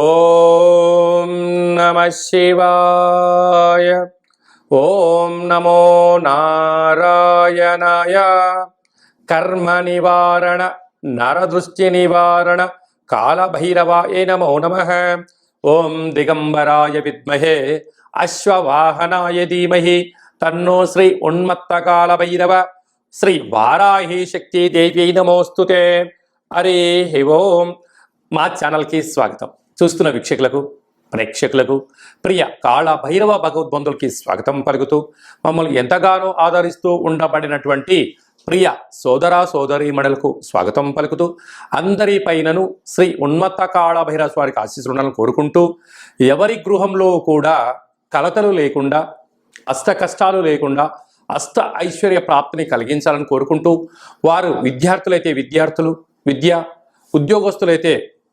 ఓం నమ శివాయ. ఓం నమో నారాయణాయ. కర్మ నివారణ నరదృష్టి నివారణ కాళభైరవాయ నమో నమ. ఓం దిగంబరాయ విద్మహే అశ్వవాహనాయ ధీమహి. తన్నో శ్రీ ఉన్మత్త కాళభైరవ శ్రీ వారాహి శక్తి దేవి నమోస్తుతే. హరి ఓం. మా ఛానల్కి స్వాగతం. చూస్తున్న వీక్షకులకు ప్రేక్షకులకు ప్రియ కాళ భైరవ భగవద్బంధులకి స్వాగతం పలుకుతూ మమ్మల్ని ఎంతగానో ఆదరిస్తూ ఉండబడినటువంటి ప్రియ సోదర సోదరీమణులకు స్వాగతం పలుకుతూ అందరి పైనను శ్రీ ఉన్మత్త కాళ భైరవ స్వారికి ఆశీస్సులను కోరుకుంటూ ఎవరి గృహంలో కూడా కలతలు లేకుండా అష్ట కష్టాలు లేకుండా అష్ట ఐశ్వర్య ప్రాప్తిని కలిగించాలని కోరుకుంటూ వారు విద్యార్థులైతే విద్యార్థులు విద్య ఉద్యోగస్తులైతే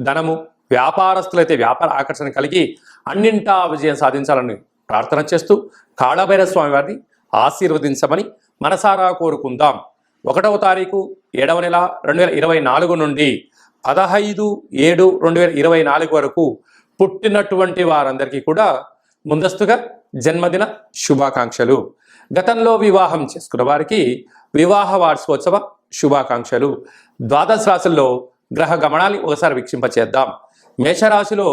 ధనము వ్యాపారస్తులైతే వ్యాపార ఆకర్షణ కలిగి అన్నింటా విజయం సాధించాలని ప్రార్థన చేస్తూ కాళభైరవ స్వామి వారిని ఆశీర్వదించమని మనసారా కోరుకుందాం. ఒకటవ తారీఖు ఏడవ నెల రెండు వేల ఇరవై నాలుగు నుండి పదహైదు ఏడు రెండు వేల ఇరవై నాలుగు వరకు పుట్టినటువంటి వారందరికీ కూడా ముందస్తుగా జన్మదిన శుభాకాంక్షలు. గతంలో వివాహం చేసుకున్న వారికి వివాహ వార్షికోత్సవ శుభాకాంక్షలు. ద్వాదశ రాశుల్లో గ్రహ గమనాన్ని ఒకసారి వీక్షింపచేద్దాం. మేషరాశిలో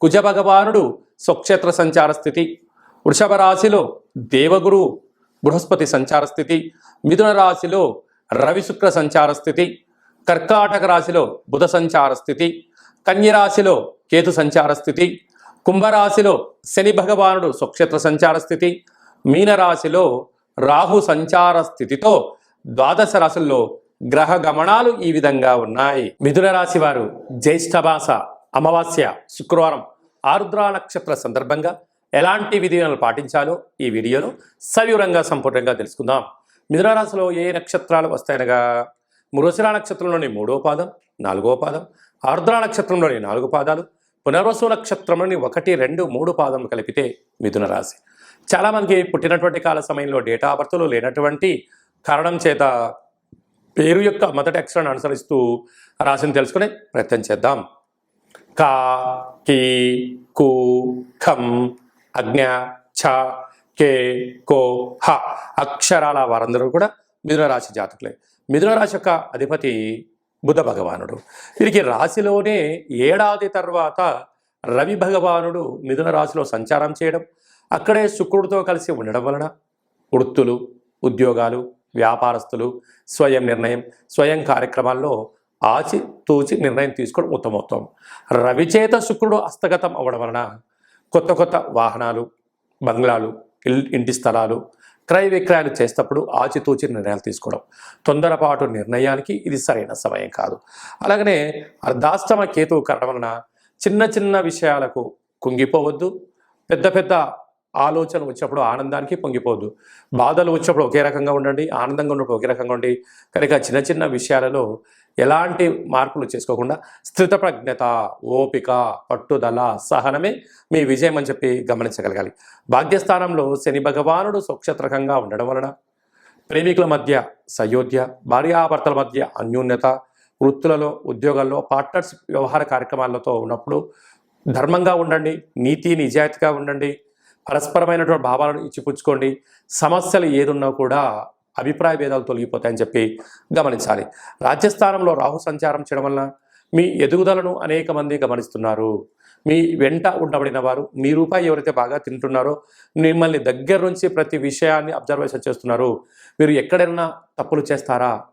కుజ భగవానుడు స్వక్షేత్ర సంచార స్థితి వృషభ రాశిలో దేవగురు బృహస్పతి సంచార స్థితి మిథున రాశిలో రవి శుక్ర సంచార స్థితి కర్కాటక రాశిలో బుధ సంచార స్థితి కన్యరాశిలో కేతు సంచార స్థితి కుంభరాశిలో శని భగవానుడు స్వక్షేత్ర సంచార స్థితి మీనరాశిలో రాహు సంచార స్థితితో ద్వాదశ రాశుల్లో గ్రహ గమనాలు ఈ విధంగా ఉన్నాయి. మిథున రాశి వారు జ్యేష్ఠభాష అమావాస్య శుక్రవారం ఆరుద్ర నక్షత్ర సందర్భంగా ఎలాంటి విధిలను పాటించాలో ఈ వీడియోలో సవివరంగా సంపూర్ణంగా తెలుసుకుందాం. మిథున రాశిలో ఏ నక్షత్రాలు వస్తాయనగా? మృగశిర నక్షత్రంలోని మూడో పాదం నాలుగో పాదం ఆర్ద్ర నక్షత్రంలోని నాలుగు పాదాలు పునర్వసు నక్షత్రంలోని ఒకటి రెండు మూడు పాదం కలిపితే మిథున రాశి. చాలామందికి పుట్టినటువంటి కాల సమయంలో డేటా ఆఫ్ బర్త్లో లేనటువంటి కారణం చేత పేరు యొక్క మొదటి అక్షరాన్ని అనుసరిస్తూ రాశిని తెలుసుకునే ప్రయత్నం చేద్దాం. కా కీ కు ఖం అజ్ఞ ఛ కే కో హ అక్షరాల వారందరూ కూడా మిథున రాశి జాతకులే. మిథున రాశి యొక్క అధిపతి బుధ భగవానుడు. వీరికి రాశిలోనే ఏడాది తర్వాత రవి భగవానుడు మిథున రాశిలో సంచారం చేయడం అక్కడే శుక్రుడితో కలిసి ఉండడం వలన వృత్తులు ఉద్యోగాలు వ్యాపారస్తులు స్వయం నిర్ణయం స్వయం కార్యక్రమాల్లో ఆచి తూచి నిర్ణయం తీసుకోవడం ఉత్తమోత్తమం. రవిచేత శుక్రుడు హస్తగతం అవ్వడం వలన కొత్త కొత్త వాహనాలు బంగ్లాలు ఇల్ ఇంటి స్థలాలు క్రయ విక్రయాలు చేసేటప్పుడు ఆచితూచి నిర్ణయాలు తీసుకోవడం. తొందరపాటు నిర్ణయానికి ఇది సరైన సమయం కాదు. అలాగనే అర్ధాష్టమ కేతువు కారణం వలన చిన్న చిన్న విషయాలకు కుంగిపోవద్దు. పెద్ద పెద్ద ఆలోచన వచ్చినప్పుడు ఆనందానికి పొంగిపోవద్దు. బాధలు వచ్చినప్పుడు ఒకే రకంగా ఉండండి ఆనందంగా ఉన్నప్పుడు ఒకే రకంగా ఉండి కనుక చిన్న చిన్న విషయాలలో ఎలాంటి మార్పులు చేసుకోకుండా స్థితప్రజ్ఞత ఓపిక పట్టుదల సహనమే మీ విజయం అని చెప్పి గమనించగలగాలి. భాగ్యస్థానంలో శని భగవానుడు సుక్షత్రకంగా ఉండడం వలన ప్రేమికుల మధ్య సయోధ్య భార్యాభర్తల మధ్య అన్యోన్యత వృత్తులలో ఉద్యోగాల్లో పార్ట్నర్స్ వ్యవహార కార్యక్రమాలతో ఉన్నప్పుడు ధర్మంగా ఉండండి నీతి నిజాయితీగా ఉండండి పరస్పరమైనటువంటి భావాలను ఇచ్చిపుచ్చుకోండి. సమస్యలు ఏదున్నా కూడా అభిప్రాయ భేదాలు తొలగిపోతాయని చెప్పి గమనించాలి. రాజ్యస్థానంలో రాహు సంచారం చేయడం వలన మీ ఎదుగుదలను అనేక మంది గమనిస్తున్నారు. మీ వెంట ఉండబడిన వారు మీ రూపాయి ఎవరైతే బాగా తింటున్నారో మిమ్మల్ని దగ్గర నుంచి ప్రతి విషయాన్ని అబ్జర్వేషన్ చేస్తున్నారు. మీరు ఎక్కడైనా తప్పులు చేస్తారా?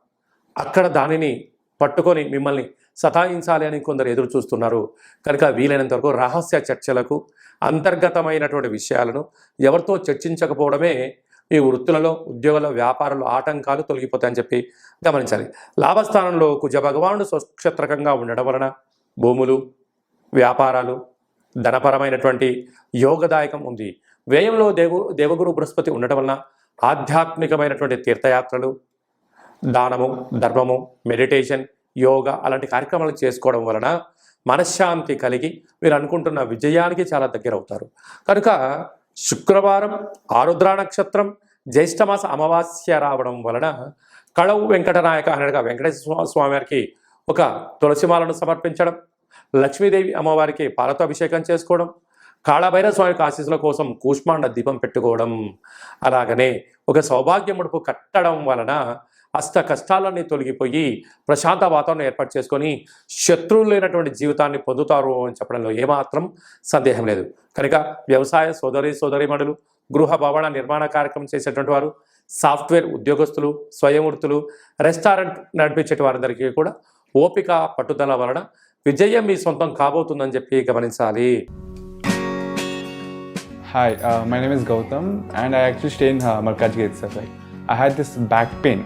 అక్కడ దానిని పట్టుకొని మిమ్మల్ని సతాయించాలి అని కొందరు ఎదురు చూస్తున్నారు. కనుక వీలైనంత వరకు రహస్య చర్చలకు అంతర్గతమైనటువంటి విషయాలను ఎవరితో చర్చించకపోవడమే ఈ వృత్తులలో ఉద్యోగుల వ్యాపారంలో ఆటంకాలు తొలగిపోతాయని చెప్పి గమనించాలి. లాభస్థానంలో కుజ భగవానుడు స్వక్షత్రకంగా ఉండడం వలన భూములు వ్యాపారాలు ధనపరమైనటువంటి యోగదాయకం ఉంది. వ్యయంలో దేవు దేవగురు బృహస్పతి ఉండటం వలన ఆధ్యాత్మికమైనటువంటి తీర్థయాత్రలు దానము ధర్మము మెడిటేషన్ యోగా అలాంటి కార్యక్రమాలు చేసుకోవడం వలన మనశ్శాంతి కలిగి మీరు అనుకుంటున్న విజయానికి చాలా దగ్గర అవుతారు కనుక శుక్రవారం ఆరుద్ర నక్షత్రం జ్యేష్ఠమాస అమావాస్య రావడం వలన కళవు వెంకటనాయక అనగా వెంకటేశ్వర స్వామి వారికి ఒక తులసిమాలను సమర్పించడం లక్ష్మీదేవి అమ్మవారికి పాలతో అభిషేకం చేసుకోవడం కాళభైరవ స్వామికి ఆశీస్సుల కోసం కూష్మాండ దీపం పెట్టుకోవడం అలాగనే ఒక సౌభాగ్య ముడుపు కట్టడం వలన అష్ట కష్టాలన్నీ తొలగిపోయి ప్రశాంత వాతావరణం ఏర్పాటు చేసుకొని శత్రువులు లేనటువంటి జీవితాన్ని పొందుతారు అని చెప్పడంలో ఏమాత్రం సందేహం లేదు. కనుక వ్యవసాయ సోదరి సోదరిమణులు గృహ భవన నిర్మాణ కార్యక్రమం చేసేటువంటి వారు సాఫ్ట్వేర్ ఉద్యోగస్తులు స్వయం వృత్తులు రెస్టారెంట్ నడిపించే వారందరికీ కూడా ఓపిక పట్టుదల వలన విజయం మీ సొంతం కాబోతుందని చెప్పి గమనించాలి. Hi my name is Gautam and I actually stay in Markaz gate sir I had this back pain.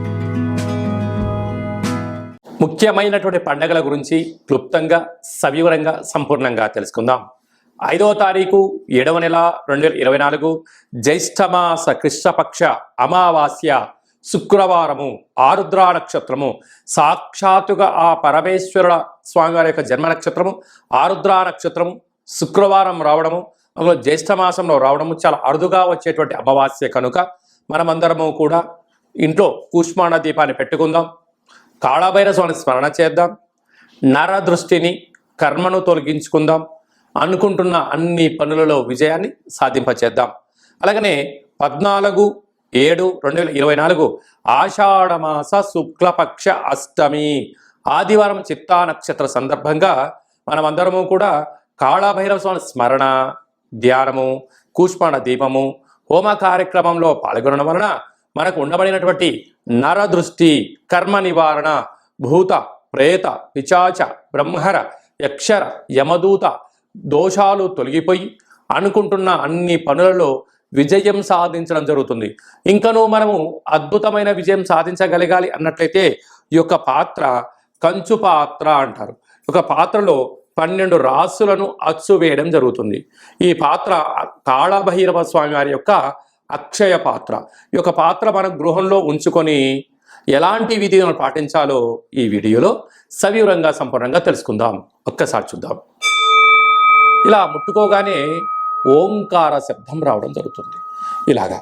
ముఖ్యమైనటువంటి పండగల గురించి క్లుప్తంగా సవివరంగా సంపూర్ణంగా తెలుసుకుందాం. ఐదవ తారీఖు ఏడవ నెల రెండు వేల ఇరవై నాలుగు జ్యేష్ఠమాస కృష్ణపక్ష అమావాస్య శుక్రవారము ఆరుద్ర నక్షత్రము. సాక్షాత్తుగా ఆ పరమేశ్వరుల స్వామివారి యొక్క జన్మ నక్షత్రము ఆరుద్ర నక్షత్రము శుక్రవారం రావడము అందులో జ్యేష్ఠమాసంలో రావడము చాలా అరుదుగా వచ్చేటువంటి అమావాస్య కనుక మనమందరము కూడా ఇంట్లో కూష్మాణ దీపాన్ని పెట్టుకుందాం. కాళభైర స్వామి స్మరణ చేద్దాం. నర దృష్టిని కర్మను తొలగించుకుందాం. అనుకుంటున్న అన్ని పనులలో విజయాన్ని సాధింపచేద్దాం. అలాగనే పద్నాలుగు ఏడు రెండు వేల ఇరవై నాలుగు ఆషాఢమాస శుక్లపక్ష అష్టమి ఆదివారం చిత్తా నక్షత్ర సందర్భంగా మనమందరము కూడా కాళభైరవ స్వామి స్మరణ ధ్యానము కూష్మాణ దీపము హోమ కార్యక్రమంలో పాల్గొనడం వలన మనకు ఉండబడినటువంటి నరదృష్టి కర్మ నివారణ భూత ప్రేత పిచాచ బ్రహ్మర యక్షర యమదూత దోషాలు తొలగిపోయి అనుకుంటున్న అన్ని పనులలో విజయం సాధించడం జరుగుతుంది. ఇంకనూ మనము అద్భుతమైన విజయం సాధించగలగాలి అన్నట్లయితే ఈ యొక్క పాత్ర కంచు పాత్ర అంటారు. ఒక పాత్రలో పన్నెండు రాసులను అచ్చు వేయడం జరుగుతుంది. ఈ పాత్ర కాళభైరవ స్వామి వారి యొక్క అక్షయ పాత్ర. ఈ యొక్క పాత్ర మన గృహంలో ఉంచుకొని ఎలాంటి విధులను పాటించాలో ఈ వీడియోలో సవివరంగా సంపూర్ణంగా తెలుసుకుందాం. ఒక్కసారి చూద్దాం. ఇలా ముట్టుకోగానే ఓంకార శబ్దం రావడం జరుగుతుంది. ఇలాగా.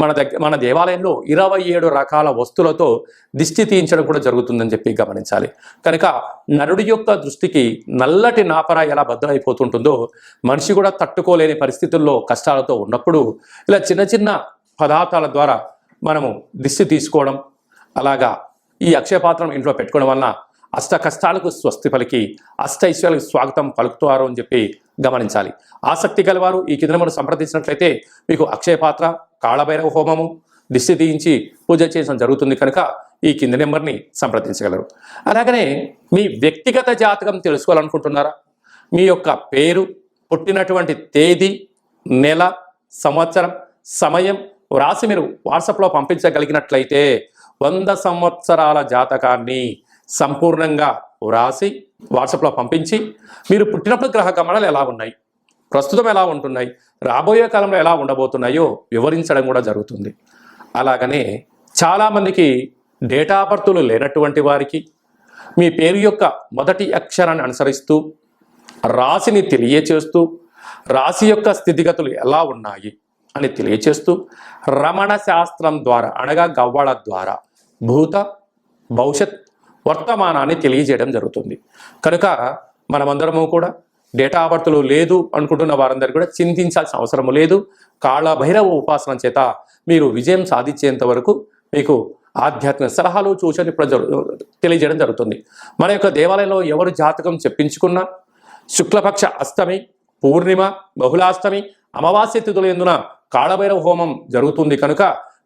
మన దగ్గర మన దేవాలయంలో ఇరవై ఏడు రకాల వస్తువులతో దిష్టి తీయించడం కూడా జరుగుతుందని చెప్పి గమనించాలి. కనుక నరుడి యొక్క దృష్టికి నల్లటి నాపర ఎలా బద్దలైపోతుంటుందో మనిషి కూడా తట్టుకోలేని పరిస్థితుల్లో కష్టాలతో ఉన్నప్పుడు ఇలా చిన్న చిన్న పదార్థాల ద్వారా మనము దిష్టి తీసుకోవడం అలాగా ఈ అక్షయపాత్రం ఇంట్లో పెట్టుకోవడం వలన అష్ట కష్టాలకు స్వస్తి పలికి అష్ట ఐశ్వర్యాలకు స్వాగతం పలుకుతారు అని చెప్పి గమనించాలి. ఆసక్తి గలవారు ఈ కిందమును సంప్రదించినట్లయితే మీకు అక్షయపాత్ర కాళభైరవ హోమము దిష్టి తీయించి పూజ చేయడం జరుగుతుంది కనుక ఈ కింది నెంబర్ని సంప్రదించగలరు. అలాగనే మీ వ్యక్తిగత జాతకం తెలుసుకోవాలనుకుంటున్నారా? మీ యొక్క పేరు పుట్టినటువంటి తేదీ నెల సంవత్సరం సమయం వ్రాసి మీరు వాట్సాప్లో పంపించగలిగినట్లయితే వంద సంవత్సరాల జాతకాన్ని సంపూర్ణంగా వ్రాసి వాట్సాప్లో పంపించి మీరు పుట్టినప్పుడు గ్రహ గమనాలు ఎలా ఉన్నాయి? ప్రస్తుతం ఎలా ఉంటున్నాయి? రాబోయే కాలంలో ఎలా ఉండబోతున్నాయో వివరించడం కూడా జరుగుతుంది. అలాగనే చాలామందికి డేటా బర్తులు లేనటువంటి వారికి మీ పేరు యొక్క మొదటి అక్షరాన్ని అనుసరిస్తూ రాశిని తెలియచేస్తూ రాశి యొక్క స్థితిగతులు ఎలా ఉన్నాయి అని తెలియచేస్తూ రమణ శాస్త్రం ద్వారా అనగా గవ్వళ ద్వారా భూత భవిష్యత్ వర్తమానాన్ని తెలియజేయడం జరుగుతుంది. కనుక మనమందరము కూడా డేటా ఆవర్తులు లేదు అనుకుంటున్న వారందరూ కూడా చింతించాల్సిన అవసరం లేదు. కాళభైరవ ఉపాసన చేత మీరు విజయం సాధించేంత వరకు మీకు ఆధ్యాత్మిక సలహాలు సూచనలు ఇప్పుడు జరు- తెలియజేయడం జరుగుతుంది. మన యొక్క దేవాలయంలో ఎవరు జాతకం చెప్పించుకున్నా శుక్లపక్ష అష్టమి పూర్ణిమ బహుళాష్టమి అమావాస్య తిథుల ఎందున కాళభైరవ హోమం జరుగుతుంది. కనుక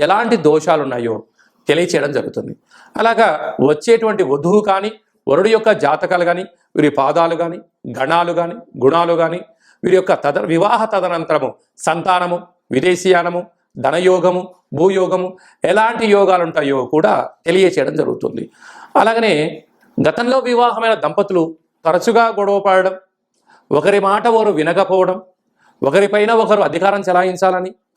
ఎలాంటి దోషాలు ఉన్నాయో తెలియచేయడం జరుగుతుంది. అలాగా వచ్చేటువంటి వధువు కానీ వరుడు యొక్క జాతకాలు కానీ వీరి పాదాలు కానీ గణాలు కానీ గుణాలు కానీ వీరి యొక్క తద వివాహ తదనంతరము సంతానము విదేశీయానము ధనయోగము భూయోగము ఎలాంటి యోగాలు ఉంటాయో కూడా తెలియచేయడం జరుగుతుంది. అలాగనే గతంలో వివాహమైన దంపతులు తరచుగా గొడవ పడడం ఒకరి మాట ఒకరు వినకపోవడం ఒకరిపైన ఒకరు అధికారం చెలాయించాలని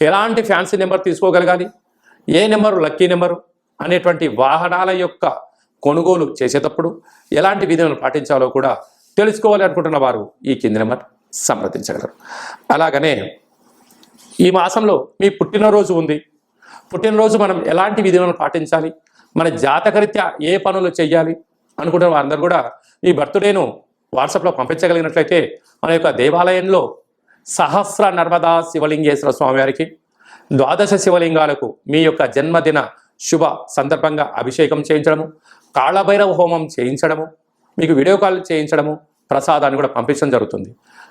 ఎలాంటి ఫ్యాన్సీ నెంబర్ తీసుకోగలగాలి? ఏ నెంబరు లక్కీ నెంబరు? అనేటువంటి వాహనాల యొక్క కొనుగోలు చేసేటప్పుడు ఎలాంటి విధులను పాటించాలో కూడా తెలుసుకోవాలి అనుకుంటున్న వారు ఈ కింది నెంబర్ సంప్రదించగలరు. అలాగనే ఈ మాసంలో మీ పుట్టినరోజు ఉంది. పుట్టినరోజు మనం ఎలాంటి విధులను పాటించాలి? మన జాతకరీత్యా ఏ పనులు చేయాలి అనుకుంటున్న వారందరూ కూడా ఈ బర్త్డేను వాట్సాప్లో పంపించగలిగినట్లయితే మన యొక్క దేవాలయంలో సహస్ర నర్మదా శివలింగేశ్వర స్వామివారికి ద్వాదశ శివలింగాలకు మీ యొక్క జన్మదిన శుభ సందర్భంగా అభిషేకం చేయించడము కాళభైరవ హోమం చేయించడము మీకు వీడియో కాల్ చేయించడము ప్రసాదాన్ని కూడా పంపించడం జరుగుతుంది.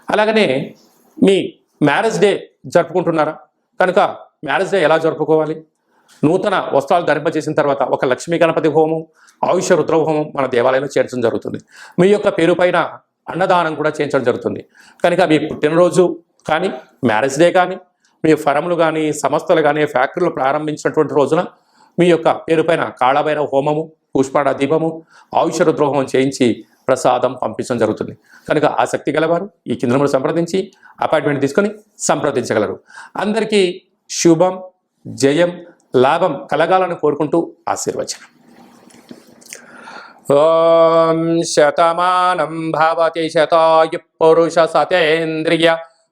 అలాగనే మీ మ్యారేజ్ డే జరుపుకుంటున్నారా? కనుక మ్యారేజ్ డే ఎలా జరుపుకోవాలి? నూతన వస్త్రాలు ధరింపజేసిన తర్వాత ఒక లక్ష్మీ గణపతి హోమం ఆయుష రుద్ర హోమం మన దేవాలయంలో చేర్చడం జరుగుతుంది. మీ యొక్క పేరు పైన అన్నదానం కూడా చేయించడం జరుగుతుంది. కనుక మీ పుట్టినరోజు కానీ మ్యారేజ్ డే కానీ మీ ఫరములు కానీ సంస్థలు కానీ ఫ్యాక్టరీలు ప్రారంభించినటువంటి రోజున మీ యొక్క పేరు పైన హోమము పుష్పాడ దీపము ఆయుష రుద్రోహం చేయించి ప్రసాదం పంపించడం జరుగుతుంది. కనుక ఆసక్తి గలవారు ఈ కేంద్రంలో సంప్రదించి అపాయింట్మెంట్ తీసుకొని సంప్రదించగలరు. అందరికీ శుభం జయం లాభం కలగాలని కోరుకుంటూ ఆశీర్వచనం. ఓం శతమానం భవతి శతాయు పురుష సతేంద్రియ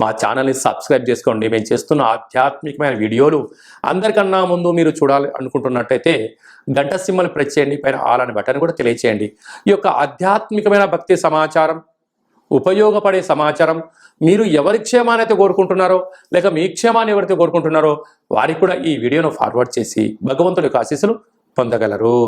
మా ఛానల్ని సబ్స్క్రైబ్ చేసుకోండి. మేము చేస్తున్న ఆధ్యాత్మికమైన వీడియోలు అందరికన్నా ముందు మీరు చూడాలి అనుకుంటున్నట్టయితే గంట సింబల్ ప్రెస్ చేయండి. పైన ఆల్ అని బటన్ కూడా తెలియచేయండి. ఈ యొక్క ఆధ్యాత్మికమైన భక్తి సమాచారం ఉపయోగపడే సమాచారం మీరు ఎవరి క్షేమాన్ని అయితే కోరుకుంటున్నారో లేక మీ క్షేమాన్ని ఎవరైతే కోరుకుంటున్నారో వారికి కూడా ఈ వీడియోను ఫార్వర్డ్ చేసి భగవంతుడి యొక్క ఆశీస్సులు పొందగలరు.